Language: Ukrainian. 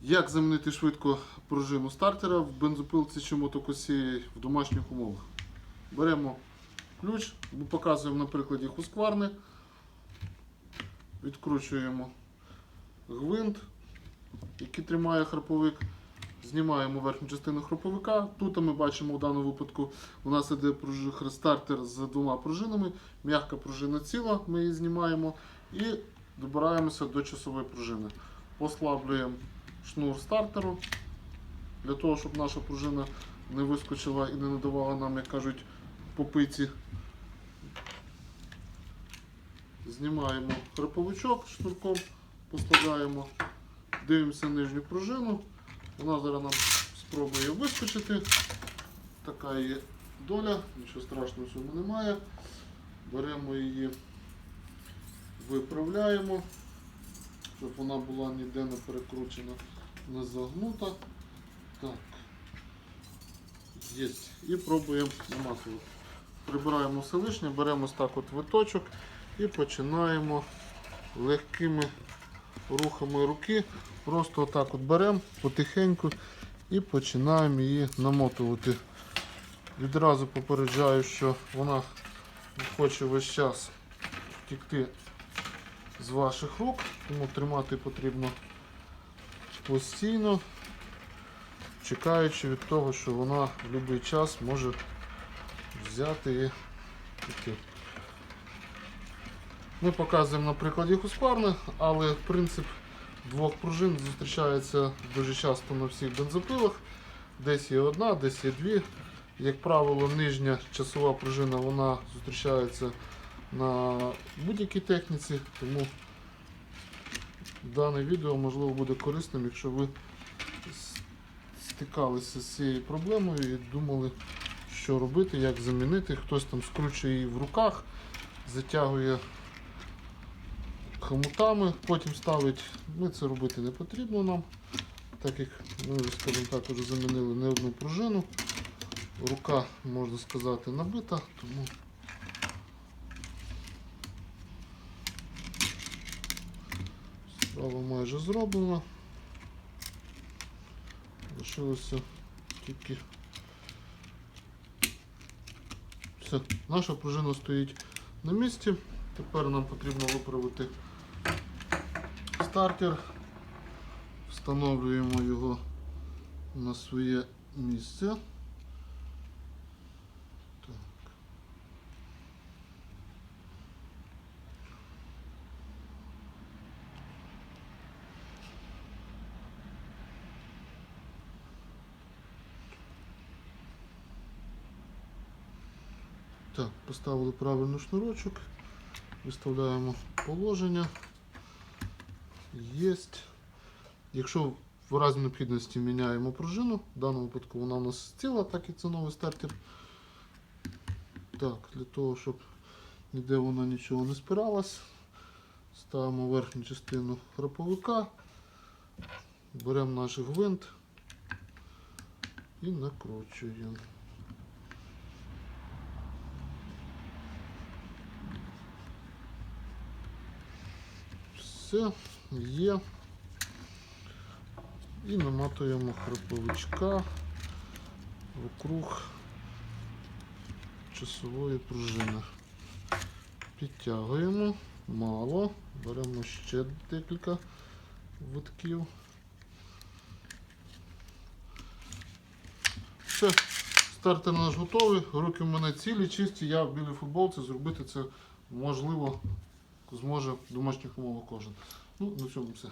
Як замінити швидко пружину стартера в бензопилці чи мотокосі в домашніх умовах? Беремо ключ, показуємо на прикладі хускварни, відкручуємо гвинт, який тримає храповик, знімаємо верхню частину храповика. Тут ми бачимо в даному випадку у нас іде стартер з двома пружинами, м'яка пружина ціла, ми її знімаємо і добираємося до часової пружини. Послаблюємо шнур стартеру для того, щоб наша пружина не вискочила і не надавала нам, як кажуть, попиці. Знімаємо храповичок шнурком, поставляємо, дивимося нижню пружину. Вона зараз нам спробує вискочити. Така є доля, нічого страшного в цьому немає. Беремо її, виправляємо, щоб вона була ніде не перекручена, не загнута. Так. Є. І пробуємо наматувати. Прибираємо все лишнє, беремо ось так от виточок і починаємо легкими рухами руки. Просто отак от беремо потихеньку і починаємо її намотувати. Відразу попереджаю, що вона хоче весь час втікти з ваших рук, тому тримати потрібно постійно, чекаючи від того, що вона в будь-який час може взяти і піти. Ми показуємо на прикладі Husqvarna, але принцип двох пружин зустрічається дуже часто на всіх бензопилах. Десь є одна, десь є дві. Як правило, нижня часова пружина вона зустрічається на будь-якій техніці, тому дане відео можливо буде корисним, якщо ви стикалися з цією проблемою і думали, що робити, як замінити. Хтось там скручує її в руках, затягує хомутами, потім ставить. Ми це робити не потрібно нам, так як ми, скажімо так, вже замінили не одну пружину. Рука, можна сказати, набита, тому справа майже зроблена. Лишилося тільки все. Наша пружина стоїть на місці. Тепер нам потрібно виправити стартер. Встановлюємо його на своє місце. Так, поставили правильно шнурочок, виставляємо положення. Єсть. Якщо в разі необхідності міняємо пружину, в даному випадку вона у нас ціла, так і це новий стартер. Так, для того, щоб ніде вона нічого не спиралась, ставимо верхню частину храповика, беремо наш гвинт і накручуємо. Все є. І наматуємо храповичка вокруг часової пружини. Підтягуємо мало, беремо ще декілька витків. Все, стартер наш готовий, руки в мене цілі, чисті, я в білій футболці зробити це можливо зможе в домашніх умовах кожен. Ну, на цьому все.